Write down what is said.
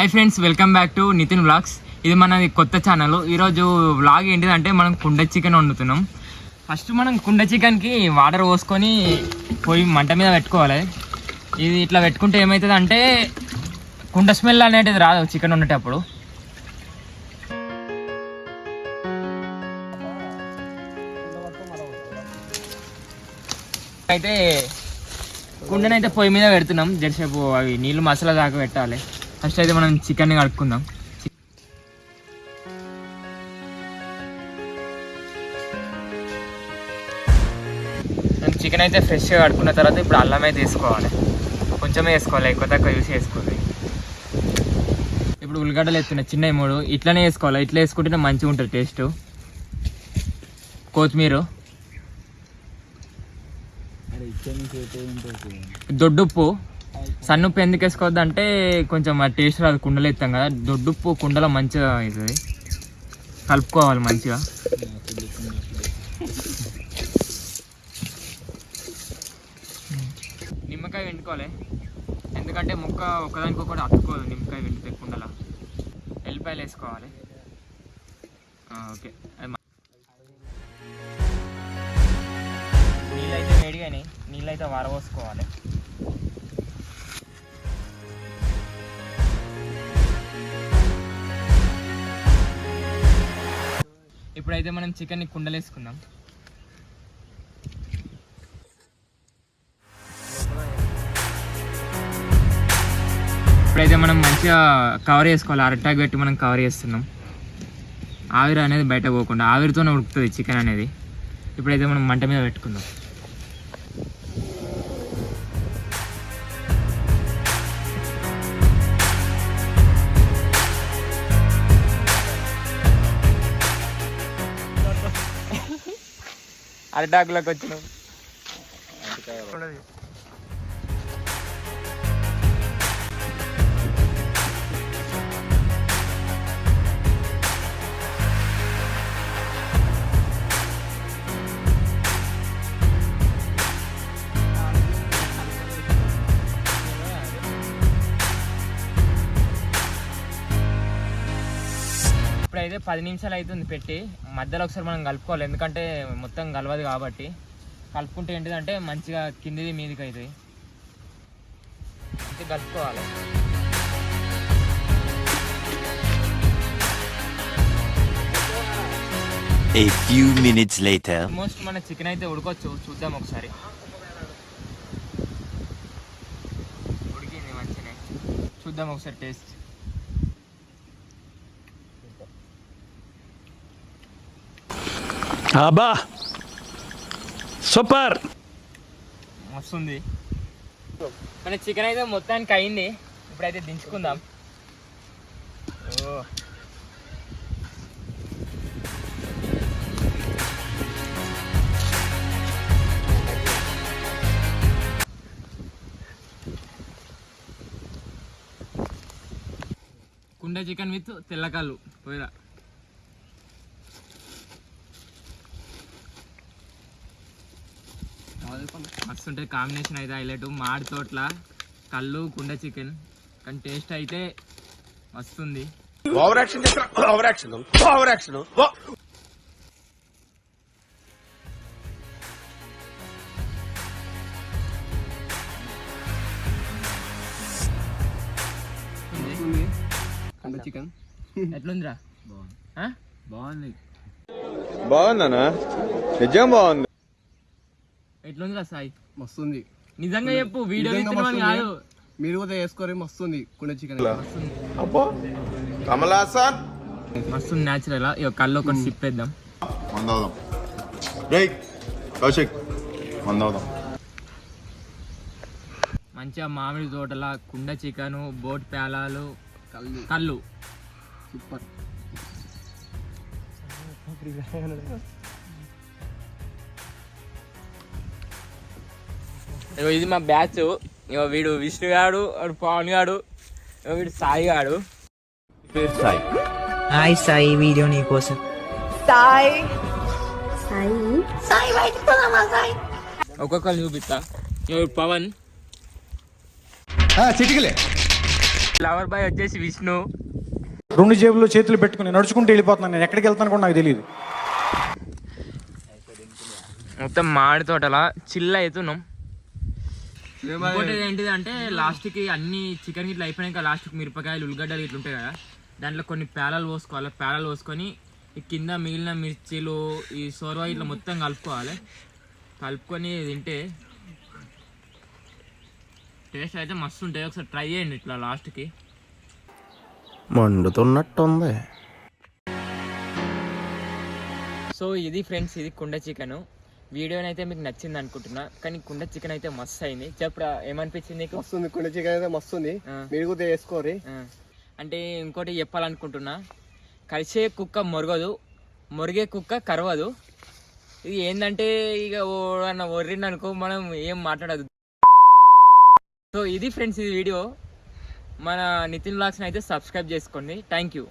Hi friends welcome back to Nitin blogs ఇది మనది కొత్త ఛానల్ ఈరోజు వ్లాగ్ ఏంటిదంటే మనం కుండ చికెన్ వండుతున్నాం. ఫస్ట్ మనం కుండ చికెన్కి వాటర్ పోసుకొని పోయి మంట మీద పెట్టుకోవాలి. ఇది ఇట్లా పెట్టుకుంటే ఏమవుతుంది అంటే కుండ స్మెల్ అనేది రాదు చికెన్ వండేటప్పుడు. అయితే కుండనైతే పొయ్యి మీద పెడుతున్నాం. జరసేపు అవి నీళ్ళు మసాలా దాకా పెట్టాలి. ఫస్ట్ అయితే మనం చికెన్ కడుక్కుందాం చికెన్ అయితే ఫ్రెష్గా కడుక్కున్న తర్వాత ఇప్పుడు అల్లం అయితే వేసుకోవాలి కొంచెమే వేసుకోవాలి ఎక్కువ తక్కువ యూస్ చేసుకోవాలి ఇప్పుడు ఉల్లిగడ్డలు ఎత్తున్నా చిన్న మూడు. ఇట్లనే వేసుకోవాలి. ఇట్లా వేసుకుంటేనే మంచిగా ఉంటుంది టేస్ట్. కొత్తిమీర. దొడ్డుప్పు. సన్నుప్పు ఎందుకు వేసుకోవద్దు అంటే కొంచెం టేస్ట్ రాదు కుండలో ఎత్తాం కదా. దొడ్డుప్పు కుండలో మంచిగా అవుతుంది. కలుపుకోవాలి మంచిగా. నిమ్మకాయ వెండుకోవాలి. ఎందుకంటే ముక్క ఒకదానికి ఒకటి అతుక్కోదు నిమ్మకాయ వెండితే కుండలో. ఎల్లిపాయలు వేసుకోవాలి. ఓకే. అది మ- నీళ్ళైతే వేడిగానే నీళ్ళైతే వరవోసుకోవాలి ఇప్పుడైతే మనం చికెన్ని కుండలేసుకుందాం. ఇప్పుడైతే మనం మంచిగా కవర్ చేసుకోవాలి. అరటాకు పెట్టి మనం కవర్ చేస్తున్నాం. ఆవిరి అనేది బయట పోకుండా ఆవిరితోనే ఉడుకుతుంది చికెన్ అనేది. ఇప్పుడైతే మనం మంట మీద పెట్టుకుందాం. అరటాకులోకి వచ్చినాం. ఇప్పుడైతే పది నిమిషాలు అవుతుంది పెట్టి మధ్యలో ఒకసారి మనం కలుపుకోవాలి. ఎందుకంటే మొత్తం కలవదు కాబట్టి. కలుపుకుంటే ఏంటిదంటే మంచిగా కిందిది మీదికి అవుతుంది మంచిగా కలుపుకోవాలి. A few minutes later. Almost మన చికెన్ అయితే ఉడకొచ్చు. చూద్దాం ఒకసారి. ఉడికింది మంచిగా చూద్దాం ఒకసారి టేస్ట్ అబ్బా! సూపర్! వస్తుంది మన చికెన్ అయితే మొత్తానికి అయింది. ఇప్పుడైతే దించుకుందాం. కుండ చికెన్ విత్ తెల్లకాళ్ళు పోయిరా. మస్తు ఉంటుంది కాంబినేషన్ అయితే హైలైట్ మాడి తోట్ల కళ్ళు కుండ చికెన్ కానీ టేస్ట్ అయితే వస్తుంది. ఓవర్ యాక్షన్ చేస్తా ఓవర్ యాక్షన్ ఓవర్ యాక్షన్ కండ చికెన్ ఎట్లుందిరా? బాగుంది. బాగుందనా నిజం బాగుంది. ఎట్లుందిరా సాయి? మస్తుంది. నిజంగా చెప్పు వీడియో నిజంగా తీస్తున్నామని మస్తుంది. కాదు. మీరు కూడా వేసుకోరే మస్తుంది. కుండ చికెన్. కమలాసన్ మస్తుంది. న్యాచురల్ ఇక కళ్ళు ఒకటి మందవుదాం. రే కౌశిక్ మందవుదాం. మంచిగా మామిడి తోటల కుండ చికెన్ బోట్ పేలాలు కళ్ళు. కళ్ళు. సూపర్. ఇగో ఇది మా బ్యాచ్. ఇగో వీడు విష్ణు గాడు వాడు పవన్ గాడు ఇగో వీడు సాయి గాడు. పేరు సాయి. హాయ్ సాయి వీడియో నీకోసం సాయి. ఒక్కొక్కరు చూపిస్తా. ఇగో పవన్. చిటికలే. లవర్ బాయ్ వచ్చేసి విష్ణు. రెండు జేబుల్లో చేతులు పెట్టుకుని నడుచుకుంటూ వెళ్ళిపోతున్నాను. నేను ఎక్కడికి వెళ్తాను కూడా నాకు తెలియదు మొత్తం మామిడి తోటలా. చిల్ అవుతున్నాం ఇంకోటి ఏంటిది అంటే లాస్ట్కి అన్ని చికెన్ ఇట్లా అయిపోయినాక లాస్ట్కి మిరపకాయలు ఉల్లిగడ్డలు ఇట్లా ఉంటాయి కదా దాంట్లో కొన్ని పేలాలు పోసుకోవాలి. పేలాలు పోసుకొని ఈ కింద మిగిలిన మిర్చీలు ఈ సోర్వా ఇట్లా మొత్తం కలుపుకోవాలి. కలుపుకొని తింటే టేస్ట్ అయితే మస్తు ఉంటుంది ఒకసారి ట్రై చేయండి ఇట్లా లాస్ట్కి. మండుతున్నట్టుంది. సో ఇది ఫ్రెండ్స్ ఇది కుండ చికెన్. వీడియోని అయితే మీకు నచ్చింది అనుకుంటున్నా కానీ కుండ చికెన్ అయితే మస్తు అయింది. చెప్పురా ఏమనిపించింది నీకు? మస్తుంది కుండ చికెన్ అయితే మస్తుంది ఆ. మీరు కూడా వేసుకోరి అంటే ఇంకోటి చెప్పాలనుకుంటున్నా కలిసే కుక్క మొరగదు మొరిగే కుక్క కరవదు. ఇది ఏంటంటే ఇక ఒర్రిండు అనుకో మనం ఏం మాట్లాడదు. సో ఇది ఫ్రెండ్స్ ఇది వీడియో. మన నితిన్ బ్లాగ్స్ని అయితే సబ్స్క్రైబ్ చేసుకోండి. Thank you